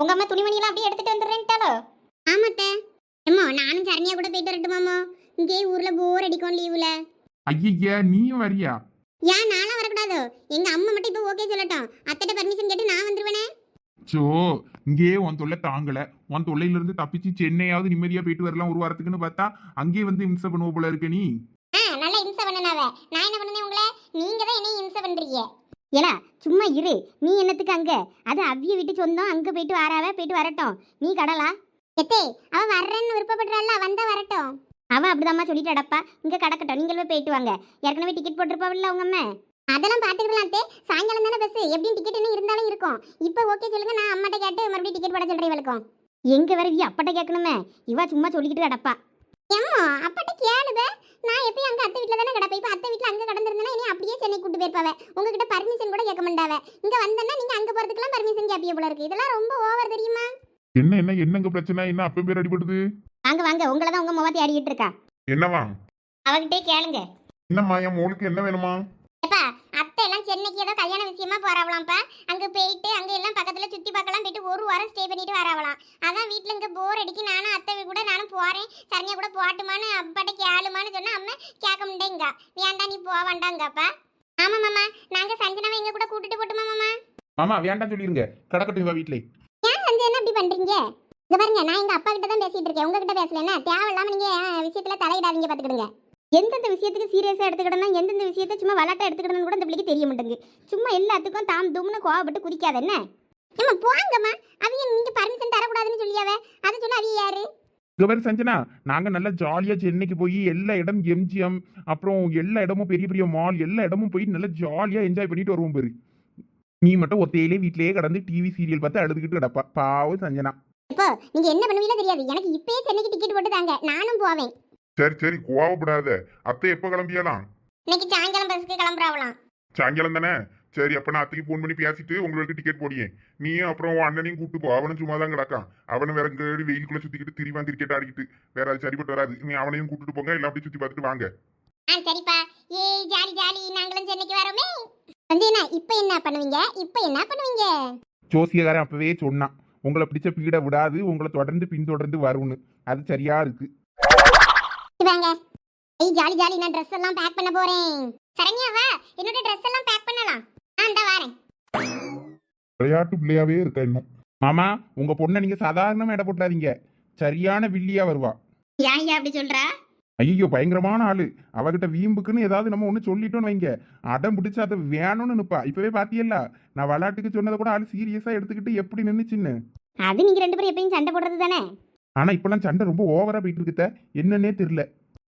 உங்க அம்மா துணிமணியெல்லாம் அப்படியே எடுத்துட்டு வந்துடுறேன்ட்டாலோ? ஆமாத்த. அம்மா நானும் சரணியா கூட போயிட்டு வரட்டுமாமோ? இங்கே ஊர்ல போர் அடிக்கும் லீவுல ஐயா நீயும் வரியா? ஏன் நானும் வரக்கூடாதோ? எங்க அம்மா மட்டும் இப்போ ஓகே சொல்லட்டும். அத்தைட்ட பர்மிஷன் கேட்டு நான் வந்துருவேனே. சோ இங்கேயே உன் தொல்லை தாங்கல. உன் தொல்லையில இருந்து தப்பிச்சு சென்னையாவது நிம்மதியா போயிட்டு வரலாம் ஒரு வாரத்துக்குன்னு பார்த்தா அங்கேயே வந்து இம்சை பண்ணுவ போல இருக்க நீ. நல்லா இம்சை பண்ணனாவ. நான் என்ன பண்ணனே உங்களை? நீங்க தான் என்ன இம்சை பண்றீங்க. ஏலா சும்மா இரு. நீ என்னத்துக்கு அங்க? அது அவ்விய வீட்டு சொந்தம். அங்க போயிட்டு வராவ? போயிட்டு வரட்டும். நீ கடலா? எத்தே அவ வர்றேன்னு விருப்பப்படுறாள்ல வந்தா வரட்டும். அவ அப்படிதாம்மா சொல்லிட்டு அடப்பா இங்க கடக்கட்டும். நீங்களே போயிட்டு வாங்க. ஏற்கனவே டிக்கெட் போட்டிருப்பாவில்ல உங்க அம்மா. அதெல்லாம் பாத்துக்கலாம் தே சாயங்காலம் தானே பஸ் எப்படியும் டிக்கெட் என்ன இருந்தாலும் இருக்கும். இப்போ ஓகே சொல்லுங்க நான் அம்மாட்ட கேட்டு மறுபடியும் டிக்கெட் போட சொல்றேன் இவளுக்கும். எங்க வர இவ அப்பட்ட கேட்கணுமே. இவ சும்மா சொல்லிக்கிட்டு அடப்பா ஏம்மா அப்பட்ட கேளுவே நான் எப்பயும் அங்க அத்தை வீட்ல தானே கிடப்பேன். இப்போ அத்தை வீட்ல அங்க கடந்திருந்தேன்னா இனி அப்படியே சென்னை கூட்டு போயிருப்பாவ. உங்ககிட்ட பர்மிஷன் கூட கேட்க மாட்டாவ. இங்க வந்தேன்னா நீங்க அங்க போறதுக்குலாம் பர்மிஷன் கேப்பிய போல இருக்கு. இதெல்லாம் ரொம்ப ஓவர் தெரியுமா? என்ன என்ன என்னங்க பிரச்சனை? என்ன அப்ப பேர் அடிபடுது வாங்க வாங்க. உங்களை தான் உங்க முகத்தை ஆடிக்கிட்டு இருக்கா? என்னவா அவகிட்டே கேளுங்க. என்னம்மா என் மோளுக்கு என்ன வேணுமா? சென்னைக்கு ஏதோ கல்யாண விஷயமா போறாவலாம்ப்பா அங்க போயிட்டு அங்க எல்லாம் பக்கத்துல சுத்தி பார்க்கலாம் போயிட்டு ஒரு வாரம் ஸ்டே பண்ணிட்டு வராவலாம் அதான் வீட்ல இங்க போர் அடிக்கி. நானும் அத்தை கூட நானும் போறேன். சரணியா கூட போட்டுமான்னு அப்பாட்ட கேளுமான்னு சொன்னா அம்மா கேட்க முடியேங்க வேண்டாம் நீ போவாண்டாங்கப்பா ஆமா மாமா நாங்க சஞ்சனாவை எங்க கூட கூட்டிட்டு போட்டுமா மாமா? மாமா வேண்டாம் சொல்லிருங்க? கடக்கட்டும் இவ வீட்ல. ஏன் என்ன இப்படி பண்றீங்க? இங்க பாருங்க நான் எங்க அப்பா கிட்ட தான் பேசிட்டு இருக்கேன். உங்ககிட்ட பேசலன்னா தேவையில்லாம நீங்க விஷயத்துல தலையிடாதீங்க பாத்துக்கிடுங்க. எந்தெந்த விஷயத்துக்கு சீரியஸா எடுத்துக்கிடணும் எந்தெந்த விஷயத்தை சும்மா விளாட்ட எடுத்துக்கிடணும் கூட இந்த பிள்ளைக்கு தெரிய மாட்டேங்குது. சும்மா எல்லாத்துக்கும் தாம் தும்னு கோவப்பட்டு குதிக்காத என்ன? ஏம்மா போங்கம்மா. அவிய நீங்க பர்மிஷன் தரக்கூடாதுன்னு சொல்லியாவே? அதை சொன்னா அவிய யாரு? பேர் சஞ்சனா நாங்க நல்லா ஜாலியா சென்னைக்கு போய் எல்லா இடம் எம்ஜிஎம் அப்புறம் எல்லா இடமும் பெரிய பெரிய மால் எல்லா இடமும் போய் நல்லா ஜாலியா என்ஜாய் பண்ணிட்டு வருவோம் பேரு. நீ மட்டும் ஒத்தையிலே வீட்லயே கடந்து டிவி சீரியல் பார்த்து அழுதுகிட்டு கிடப்பா. பாவம் சஞ்சனா. இப்போ நீங்க என்ன பண்ணுவீங்களோ தெரியாது. எனக்கு இப்பயே சென்னைக்கு டிக்கெட் போட்டு தாங்க. நானும் போவேன். சரி சரி கோவப்படாத. அத்தை எப்போ கிளம்பியலாம்? இன்னைக்கு சாயங்காலம் பஸ்க்கு கிளம்புறாவலாம். சாயங்காலம் தானே? சரி அப்ப நான் அத்தைக்கு ஃபோன் பண்ணி பேசிட்டு உங்களுக்கு டிக்கெட் போடியே நீயும் அப்புறம் உன் அண்ணனையும் கூப்பிட்டு போ. அவனும் சும்மா தான் கிடக்கான். அவனும் வேற கேடி வெயிலுக்குள்ள சுத்திக்கிட்டு திரிவான் கிரிக்கெட் ஆடிக்கிட்டு வேற அது சரிப்பட்டு வராது. நீ அவனையும் கூட்டிட்டு போங்க எல்லாம் அப்படியே சுத்தி பார்த்துட்டு வாங்க. ஆ சரிப்பா. ஏய் ஜாலி ஜாலி. நாங்களும் சென்னைக்கு வரோமே. வந்து என்ன இப்போ என்ன பண்ணுவீங்க? இப்போ என்ன பண்ணுவீங்க? ஜோசியக்காரன் அப்பவே சொன்னான். உங்களை பிடிச்ச பீடை விடாது உங்களை தொடர்ந்து பின்தொடர்ந்து வரும்னு. அது சரியா இருக்கு. வாங்க ஏய் ஜாலி ஜாலி நான் ட்ரெஸ் எல்லாம் பேக் பண்ண போறேன். சரண்யா வா என்னோட ட்ரெஸ் எல்லாம் பேக் பண்ணலாம். ஆ இந்த வரேன். விளையாட்டு பிள்ளையாவே இருக்க இன்னும்? மாமா உங்க பொண்ணை நீங்க சாதாரணமா இட போட்டாதீங்க சரியான வில்லியா வருவா. ஏன் ஏன் அப்படி சொல்ற? ஐயோ பயங்கரமான ஆளு. அவகிட்ட வீம்புக்குன்னு ஏதாவது நம்ம ஒண்ணு சொல்லிட்டோம்னு வைங்க. அடம் பிடிச்சு அதை வேணும்னு நிப்பா இப்பவே பாத்தியல்ல? நான் விளையாட்டுக்கு சொன்னதை கூட ஆளு சீரியஸா எடுத்துக்கிட்டு எப்படி நின்னுச்சுன்னு. அது நீங்க ரெண்டு பேரும் எப்பயும் சண்டை போடுறது தானே? ஆனா இப்பெல்லாம் சண்டை ரொம்ப ஓவரா போயிட்டு இருக்குத. என்னன்னே தெரியல.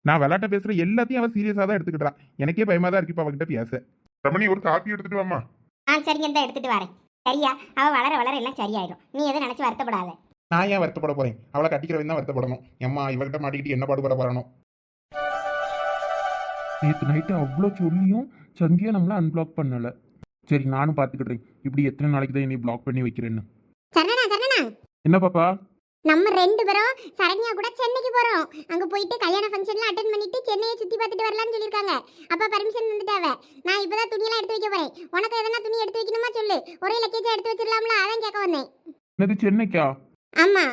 நான் விளையாட்ட பேசுற எல்லாத்தையும் அவ சீரியஸா தான் எடுத்துக்கிட்டா எனக்கே பயமா தான் இருக்கு இப்ப அவகிட்ட பேச. ரமணி ஒரு காப்பி எடுத்துட்டு வாமா ஆ சரிங்க இந்த எடுத்துட்டு வரேன். சரியா? அவ வளர வளர எல்லாம் சரியாயிடும். நீ எதுவும் நினைச்சு வருத்தப்படாத. நான் ஏன் வருத்தப்பட போறேன்? அவளை கட்டிக்கிறவன் தான் வருத்தப்படணும். எம்மா இவகிட்ட மாட்டிக்கிட்டு என்ன பாடுபட வரணும் நேற்று நைட்டு அவ்வளோ சொல்லியும் சந்தியா நம்மள அன்பிளாக் பண்ணல. சரி நானும் பார்த்துக்கிட்டேன் இப்படி எத்தனை நாளைக்கு தான் என்னை பிளாக் பண்ணி வைக்கிறேன்னு. என்ன பாப்பா? நம்ம ரெண்டு பேரும் சரண்யா கூட சென்னைக்கு போறோம். அங்க போயிட்டு கல்யாண ஃபங்க்ஷன்லாம் அட்டன் பண்ணிட்டு சென்னையை சுத்தி பார்த்துட்டு வரலாம்னு சொல்லிருக்காங்க அப்ப பர்மிஷன் வந்துட்டாவ. நான் இப்பதான் துணியெல்லாம் எடுத்து வைக்க போறேன். உனக்கு எதனா துணி எடுத்து வைக்கணுமா சொல்லு. ஒரே லக்கேஜா எடுத்து வச்சிடலாம்ல அதான் கேட்க வந்தேன். என்னது சென்னைக்கா? ஆமா.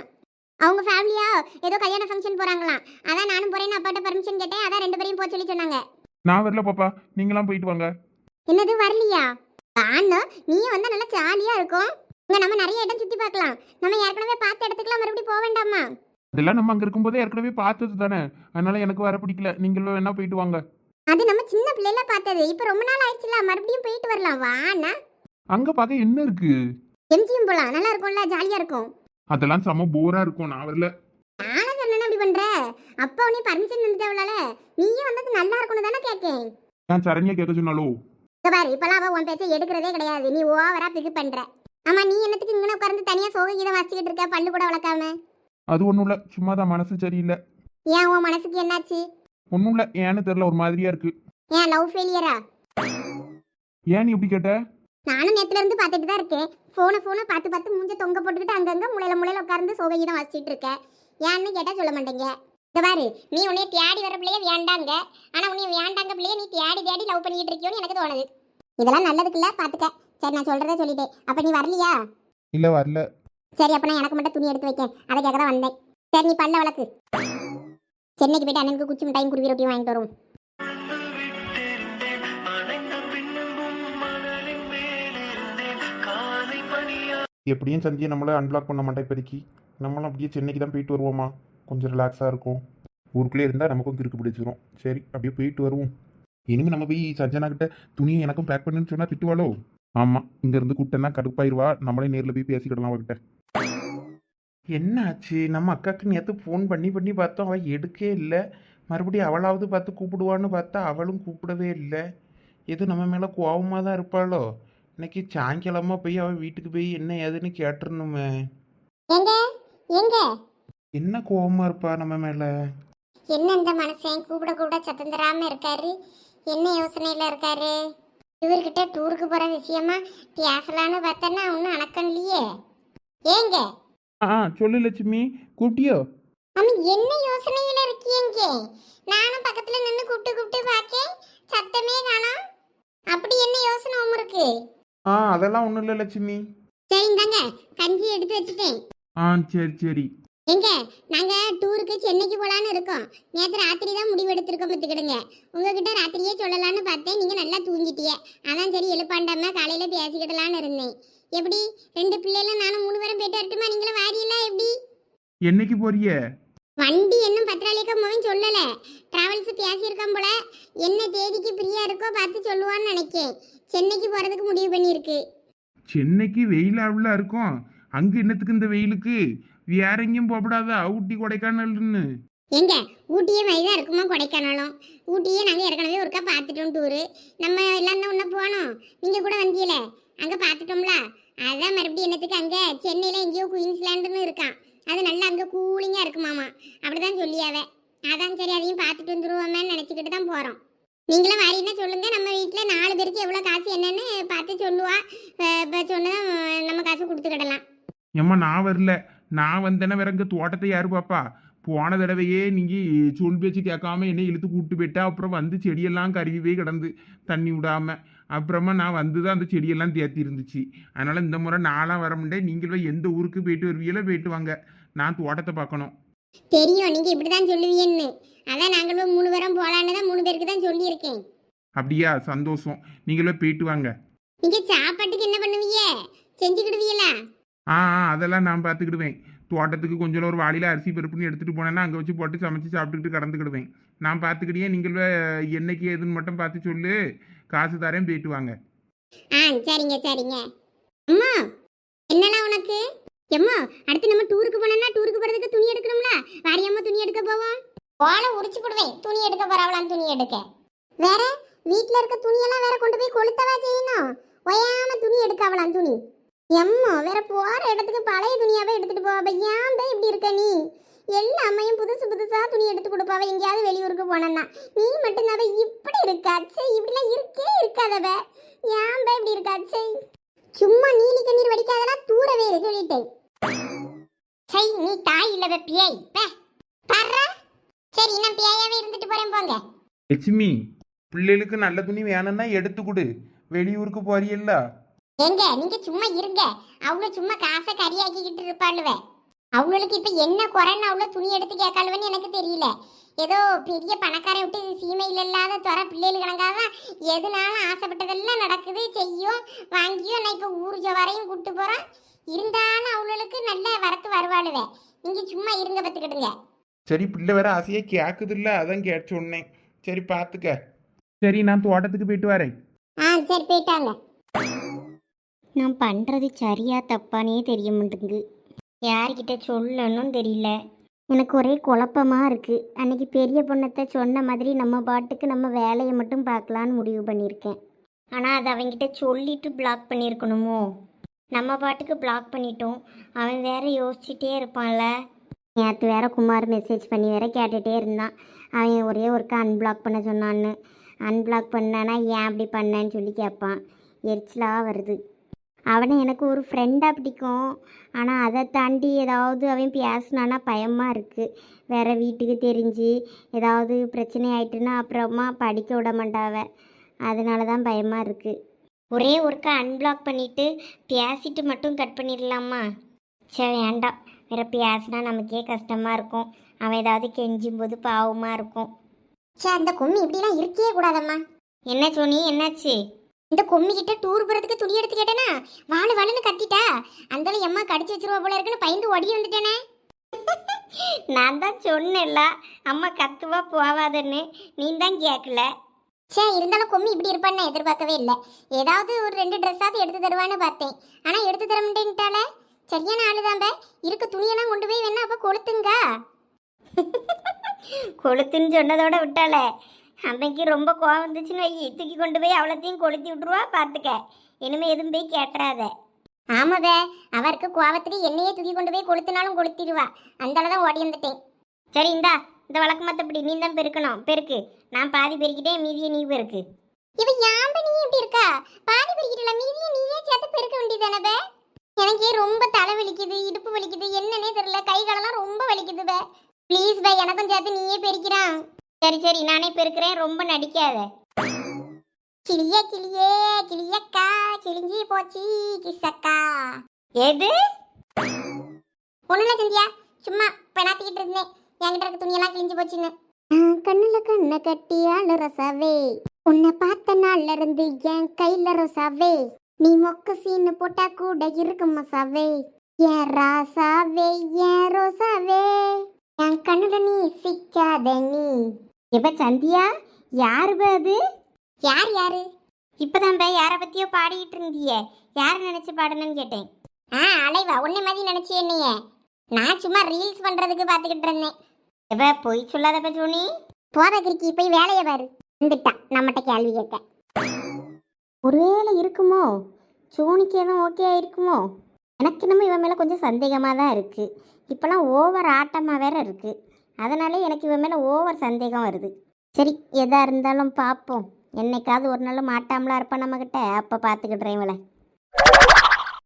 அவங்க ஃபேமிலியா ஏதோ கல்யாண ஃபங்க்ஷன் போறாங்களாம். அதான் நானும் போறேன்னு அப்பாட்ட பர்மிஷன் கேட்டேன். அதான் ரெண்டு பேரையும் போக சொல்லி சொன்னாங்க. நான் வரல பாப்பா. நீங்களாம் போயிட்டு வாங்க. என்னது வரலையா? ஆனா நீ வந்தா நல்லா ஜாலியா இருக்கும். இங்க நம்ம நிறைய இடம் சுத்தி பார்க்கலாம். நம்ம ஏற்கனவே பார்த்த இடத்துக்குலாம் மறுபடியும் போக வேண்டாமா? அதெல்லாம் நம்ம அங்க இருக்கும்போதே ஏற்கனவே பார்த்தது தானே. அதனால எனக்கு வர பிடிக்கல. நீங்களும் வேணா போயிட்டு வாங்க. அது நம்ம சின்ன பிள்ளைல பார்த்தது. இப்ப ரொம்ப நாள் ஆயிடுச்சுல. மறுபடியும் போயிட்டு வரலாம். வாண்ணா அங்க பார்க்க என்ன இருக்கு? எம்ஜிஎம் போலாம். நல்லா இருக்கும்ல. ஜாலியா இருக்கும். அதெல்லாம் செம போரா இருக்கும். நான் வரல. நானும் சொன்னேன்னு அப்படி பண்ற? அப்பா உனே பர்மிஷன் வந்துட்டாவளால நீயும் வந்தது நல்லா இருக்கும்னு தானே கேட்கேன் நான் சரண்யா கேட்க சொன்னாலோ? இங்க பாரு. இப்பெல்லாம் அவ உன் பேச்சை எடுக்கிறதே கிடையாது. நீ ஓவரா பிகு பண்ற. ஆமா நீ என்னத்துக்கு இங்கே உட்கார்ந்து தனியா சோக கீதம் வாசிக்கிட்டு இருக்க? பல்லு கூட வளர்க்காம. அது ஒன்றும் இல்லை. சும்மா தான் மனசு சரியில்லை. ஏன் உன் மனசுக்கு என்னாச்சு? ஒன்றும் இல்லை. ஏன்னு தெரில ஒரு மாதிரியா இருக்கு. ஏன் லவ் ஃபெயிலியரா ஏன் நீ இப்படி கேட்ட? நானும் நேத்துல இருந்து பார்த்துட்டு தான் இருக்கேன். போனை போனை பார்த்து பார்த்து மூஞ்ச தொங்க போட்டுக்கிட்டு அங்கங்க முளையில முளையில உட்கார்ந்து சோகையிடம் வாசிச்சிட்டு இருக்க. ஏன்னு கேட்டா சொல்ல மாட்டேங்க. இந்த பாரு நீ உன்னைய தேடி வர பிள்ளைய வேண்டாங்க. ஆனா உன்னைய வேண்டாங்க பிள்ளைய நீ தேடி தேடி லவ் பண்ணிட்டு இருக்கியோன்னு எனக்கு தோணுது. இதெல்லாம் நல்லதுக்கு இல்ல பாத்துக்க. சரி நான் சொல்றதே சொல்லிட்டேன். அப்ப நீ வரலையா? இல்லை வரல. சரி அப்ப நான் எனக்கு மட்டும் துணி எடுத்து வைக்கேன். அதை கேட்க தான் வந்தேன். சரி நீ பல்ல வளர்க்கு. சென்னைக்கு போயிட்டு அண்ணனுக்கு குச்சி மிட்டாயும் குருவி ரொட்டியும் வாங்கிட்டு வரும். எப்படியும் சந்தியை நம்மளை அன்பிளாக் பண்ண மாட்டேன் இப்போதைக்கு. நம்மளும் அப்படியே சென்னைக்கு தான் போயிட்டு வருவோமா? கொஞ்சம் ரிலாக்ஸாக இருக்கும். ஊருக்குள்ளே இருந்தால் நமக்கும் கிறுக்கு பிடிச்சிரும். சரி அப்படியே போயிட்டு வருவோம். இனிமேல் நம்ம போய் சஞ்சனா கிட்ட துணியை எனக்கும் பேக் பண்ணுன்னு சொன்னால் திட்டுவாளோ? ஆமாம் இங்கேருந்து கூப்பிட்டேன்னா கடுப்பாயிருவா. நம்மளே நேரில் போய் பேசிக்கிடலாம் அவகிட்ட. என்ன ஆச்சு நம்ம அக்காவுக்கு நேற்று ஃபோன் பண்ணி பண்ணி பார்த்தோம். அவள் எடுக்கவே இல்லை. மறுபடியும் அவளாவது பார்த்து கூப்பிடுவான்னு பார்த்தா அவளும் கூப்பிடவே இல்லை. எதுவும் நம்ம மேலே கோவமாக தான் இருப்பாளோ? இன்னைக்கு சாயங்காலமாக போய் அவள் வீட்டுக்கு போய் என்ன ஏதுன்னு கேட்டுருணுமே எங்க? எங்க? என்ன கோவமாக இருப்பா நம்ம மேலே? என்ன இந்த மனுஷன்? கூப்பிட கூப்பிட சத்தம் தராம இருக்காரு. என்ன யோசனையில இருக்காரு? இவர்கிட்ட டூருக்கு போற விஷயமா பேசலான்னு பார்த்தேன்னா ஒன்னும் அணக்கம்லையே ஏங்க? ஆ சொல்லு லட்சுமி கூப்பிட்டியோ? அவன் என்ன யோசனையில இருக்கீங்க? நானும் பக்கத்துல நின்று கூப்பிட்டு கூப்பிட்டு பார்த்தேன் சத்தமே காணோம். அப்படி என்ன யோசனை உம் இருக்கு ஆ அதெல்லாம் ஒன்றும் இல்லை லட்சுமி. சரி இந்தாங்க. கஞ்சி எடுத்து வச்சுட்டேன். ஆ சரி சரி. எங்க? நாங்க டூருக்கு சென்னைக்கு போலான்னு இருக்கோம். நேற்று ராத்திரி தான் முடிவு எடுத்திருக்கோம் பார்த்துக்கிடுங்க. உங்ககிட்ட ராத்திரியே சொல்லலான்னு பார்த்தேன். நீங்க நல்லா தூங்கிட்டிய. அதான் சரி எழுப்பாண்டாம காலையில பேசிக்கிடலான்னு இருந்தேன். எப்படி? ரெண்டு பிள்ளைகளும் நானும் மூணு பேரும் போயிட்டு வரட்டுமா? நீங்களும் வாரியலா எப்படி? என்னைக்கு போறிய வண்டி இன்னும் பத்திராளிக்க மோகன் சொல்லல. டிராவல்ஸ் பேசியிருக்கோம் போல. என்ன தேதிக்கு ஃப்ரீயா இருக்கோ பார்த்து சொல்லுவான்னு நினைக்கேன். சென்னைக்கு போறதுக்கு முடிவு பண்ணியிருக்கு. சென்னைக்கு வெயிலாவில் இருக்கும். அங்கே என்னத்துக்கு இந்த வெயிலுக்கு? வேற எங்கேயும் போகக்கூடாதா ஊட்டி கொடைக்கானல்னு. எங்க? ஊட்டியே மைதான் இருக்குமா கொடைக்கானலும்? ஊட்டியே நாங்கள் ஏற்கனவே ஒருக்கா பார்த்துட்டோம் டூரு நம்ம எல்லாம் தான் ஒன்று போனோம் நீங்கள் கூட வந்தீங்களே அங்கே பார்த்துட்டோம்ல? அதான் மறுபடியும் என்னத்துக்கு அங்கே? சென்னையில் எங்கேயோ குயின்ஸ்லாண்டுன்னு இருக்கான். அது நல்லா அங்கே கூலிங்காக இருக்குமாமா அப்படிதான் சொல்லியாவ. அதான் சரி அதையும் பார்த்துட்டு வந்துருவோமேன்னு நினச்சிக்கிட்டு தான் போகிறோம் நீங்களும் வரீன்னா சொல்லுங்க. நம்ம வீட்டில் நாலு பேருக்கு எவ்வளோ காசு என்னன்னு பார்த்து சொல்லுவா. இப்போ சொன்னதான் நம்ம காசு கொடுத்துக்கிடலாம். ஏம்மா நான் வரல. நான் வந்தேன்னா வேற இங்கே தோட்டத்தை யாரு பாப்பா? போன தடவையே நீங்கள் சொல் பேச்சு கேட்காம என்னை இழுத்து கூப்பிட்டு போயிட்டா அப்புறம் வந்து செடியெல்லாம் கருவிவே கிடந்து தண்ணி விடாம. அப்புறமா நான் வந்து தான் அந்த செடியெல்லாம் தேத்தி இருந்துச்சு. அதனால இந்த முறை நான்லாம் வர முடியாது நீங்களும் எந்த ஊருக்கு போயிட்டு வருவீங்களோ போயிட்டு வாங்க. நான் தோட்டத்தை பார்க்கணும். தெரியும். நீங்கள் இப்படி தான் சொல்லுவீன்னு அதான் நாங்களும் மூணு பேரும் போகலான்னு தான் மூணு பேருக்கு தான் சொல்லியிருக்கேன். அப்படியா? சந்தோஷம். நீங்களே போயிட்டு வாங்க. நீங்க சாப்பாட்டுக்கு என்ன பண்ணுவீங்க? செஞ்சுக்கிடுவீங்களா ஆ ஆ அதெல்லாம் நான் பார்த்துக்கிடுவேன். தோட்டத்துக்கு கொஞ்சம் ஒரு வாளியில் அரிசி பருப்புன்னு எடுத்துகிட்டு போனேன்னா அங்கே வச்சு போட்டு சமைச்சு சாப்பிட்டுக்கிட்டு கடந்துக்கிடுவேன். நான் பார்த்துக்கிட்டே நீங்கள் என்னைக்கு ஏதுன்னு மட்டும் பார்த்து சொல்லு. காசு தரேன் போயிட்டு வாங்க. ஆ சரிங்க சரிங்க. அம்மா என்னலாம் உனக்கு? எம்மா அடுத்து நம்ம டூருக்கு போனோம்னா டூருக்கு போறதுக்கு துணி எடுக்கணும்ல? வாரியம்மா துணி எடுக்க போவோம் ஓலை உரிச்சு போடுவேன். துணி எடுக்க போறவளாம் துணி எடுக்க. வேற வீட்ல இருக்க துணியெல்லாம் வேற கொண்டு போய் கொளுத்தவா செய்யணும்? ஒயாம துணி எடுக்கவலாம் துணி. எம்மா வேற போற இடத்துக்கு பழைய துணியாவே எடுத்துட்டு போவா ஏன் தான் இப்படி இருக்க நீ? எல்லா அம்மையும் புதுசு புதுசா துணி எடுத்து கொடுப்பாவ. எங்கேயாவது வெளியூருக்கு போனேன்னா. நீ மட்டும்தாவ இப்படி இருக்கா சே இப்படிலாம் இருக்கே இருக்காதவ. ஏன் பா இப்படி இருக்கா சே சும்மா நீலி கண்ணீர் வடிக்காதெல்லாம் தூரவே இரு சொல்லிட்டேன் சை நீ தாய் இல்லவ பியை. பர்ற. சரி நான் பியாயாவே இருந்துட்டு போறேன் போங்க. லட்சுமி பிள்ளைகளுக்கு நல்ல துணி வேணும்னா எடுத்து கொடு. வெளியூருக்கு போறியல்ல? எங்க நீங்க சும்மா இருங்க. அவ்வளோ சும்மா காசை கறியாக்கிக்கிட்டு இருப்பாளுவ. அவளுக்கு இப்ப என்ன குறைன்னு அவ்வளோ துணி எடுத்து கேட்காளுவன்னு எனக்கு தெரியல. ஏதோ பெரிய பணக்காரன் விட்டு சீமையில் இல்லாத துறை பிள்ளைகள் கணக்காதான் எதுனாலும் ஆசைப்பட்டதெல்லாம் நடக்குது செய்யும் வாங்கியும் நான் இப்போ ஊர் ஜவாரையும் கூட்டு போறோம் இருந்தாலும் அவளுக்கு நல்ல வரத்து வருவாளுவ. நீங்க சும்மா இருங்க பத்துக்கிடுங்க சரி பிள்ளை வேற ஆசையாக கேட்குதில்ல அதான் கேட்டு சொன்னேன். சரி பார்த்துக்க. சரி நான் தோட்டத்துக்கு போயிட்டு வரேன். ஆ சரி போயிட்டாங்க நான் பண்ணுறது சரியா தப்பானே தெரிய மாட்டேங்குது. யார்கிட்ட சொல்லணும் தெரியல. எனக்கு ஒரே குழப்பமாக இருக்குது அன்றைக்கி பெரிய பொண்ணத்தை சொன்ன மாதிரி நம்ம பாட்டுக்கு நம்ம வேலையை மட்டும் பார்க்கலான்னு முடிவு பண்ணியிருக்கேன். ஆனால் அதை அவங்கிட்ட சொல்லிட்டு பிளாக் பண்ணியிருக்கணுமோ? நம்ம பாட்டுக்கு பிளாக் பண்ணிட்டோம். அவன் வேற யோசிச்சுட்டே இருப்பான்ல. நேற்று வேற குமார் மெசேஜ் பண்ணி வேற கேட்டுகிட்டே இருந்தான். அவன் ஒரே ஒருக்கா அன்பிளாக் பண்ண சொன்னான்னு. அன்பிளாக் பண்ணனா ஏன் அப்படி பண்ணேன்னு சொல்லி கேட்பான். எரிச்சலாக வருது. அவனை எனக்கு ஒரு ஃப்ரெண்டாக பிடிக்கும். ஆனால் அதை தாண்டி ஏதாவது அவன் பேசினான்னா பயமாக இருக்குது வேறு வீட்டுக்கு தெரிஞ்சு ஏதாவது பிரச்சனை ஆயிட்டுன்னா அப்புறமா படிக்க விட மாட்டாவ அதனால தான் பயமாக இருக்குது ஒரே ஒருக்கா அன்பிளாக் பண்ணிவிட்டு பேசிட்டு மட்டும் கட் பண்ணிடலாமா? சரி வேண்டாம் வேற பேசினா நமக்கே கஷ்டமாக இருக்கும். அவன் ஏதாவது கெஞ்சும் போது பாவமாக இருக்கும். சே அந்த கும்மி இப்படிலாம் இருக்கே கூடாதம்மா. என்ன சோனி? என்னாச்சு? இந்த கும்மி கிட்ட டூர் போகிறதுக்கு துணி எடுத்து கேட்டேனா? வாழு வாழுன்னு கத்திட்டா? அந்த எம்மா கடிச்சு வச்சிருவா போல இருக்குன்னு பயந்து ஓடி வந்துட்டேனே. நான் தான் சொன்னேன்ல அம்மா கத்துவா போவாதன்னு. நீ தான் கேட்கல சே இருந்தாலும் கும்மி இப்படி இருப்பான்னு நான் எதிர்பார்க்கவே இல்லை. ஏதாவது ஒரு ரெண்டு ட்ரெஸ்ஸாவது எடுத்து தருவான்னு பார்த்தேன். ஆனால் எடுத்து தர மாட்டேன்ட்டாலே சரியான ஆளுதாம்ப இருக்க துணியெல்லாம் கொண்டு போய் வேணா அப்போ கொளுத்துங்க. கொளுத்துன்னு சொன்னதோட விட்டாளே. அன்னைக்கு ரொம்ப கோவம் வந்துச்சுன்னு வை. தூக்கி கொண்டு போய் அவ்வளோத்தையும் கொளுத்தி விட்ருவா பார்த்துக்க இனிமே எதுவும் போய் கேட்டுறாத. ஆமாத அவருக்கு கோவத்துக்கு என்னையே தூக்கி கொண்டு போய் கொளுத்தினாலும் கொளுத்திடுவா. அந்த தான் ஓடி வந்துட்டேன். சரி இந்தா இந்த வழக்கு மற்றபடி நீ தான் பெருக்கணும். பெருக்கு. நான் பாதி பெருக்கிட்டேன் மீதியை நீ பெருக்கு. இவ யாம்ப நீ எப்படி இருக்கா? பாதி பெருக்கிட்டல மீதியை நீயே சேர்த்து பெருக்க வேண்டியதானே எனக்கே ரொம்ப தலை வலிக்குது இடுப்பு வலிக்குது என்னன்னே தெரியல. கை காலெல்லாம் ரொம்ப வலிக்குது பே. ப்ளீஸ் பே எனக்கும் சேர்த்து நீயே பெருக்கிறான் சரி சரி நானே பெருக்கிறேன் ரொம்ப நடிக்காத. கிளிய கிளியே கிளியக்கா கிழிஞ்சி போச்சு கிசக்கா. எது? ஒண்ணுல சந்தியா சும்மா பெணாத்திக்கிட்டு இருந்தேன். என்கிட்ட இருக்க துணியெல்லாம் கிழிஞ்சு போச்சுன்னு. கண்ணுல கண்ண கட்டி ஆளு ரசாவே உன்னை பார்த்த நாள்ல இருந்து என் கையில ரோசாவே நீ மொக்க சீனு போட்டா கூட இருக்கு மசாவே என் ராசாவே என் ரோசாவே என் கண்ணுல நீ சிக்காத நீ. இப்ப சந்தியா? யாரு அது? யார் யாரு? இப்பதான் பா யார பத்தியோ பாடிக்கிட்டு இருந்தியே. யார நினைச்சு பாடணும்னு கேட்டேன். ஆ அலைவா உன்னை மாதிரி நினைச்சு என்னைய? நான் சும்மா ரீல்ஸ் பண்றதுக்கு பாத்துக்கிட்டு இருந்தேன். எப்ப பொய் சொல்லாதப்ப சோனி. போத கிரிக்கி போய் வேலையை பாரு. வந்துட்டான் நம்மகிட்ட கேள்வி கேட்க. ஒருவேளை இருக்குமோ? சோனிக்கு எதுவும் ஓகே ஆயிருக்குமோ? எனக்கு நம்ம இவன் மேலே கொஞ்சம் சந்தேகமாக தான் இருக்குது இப்போலாம் ஓவர் ஆட்டமாக வேற இருக்குது அதனாலே எனக்கு இவன் மேலே ஓவர் சந்தேகம் வருது. சரி எதாக இருந்தாலும் பார்ப்போம் என்னைக்காவது ஒரு நாள் மாட்டாமலாம் இருப்பான் நம்மக்கிட்ட அப்போ பார்த்துக்கிட்றேன் இவளை.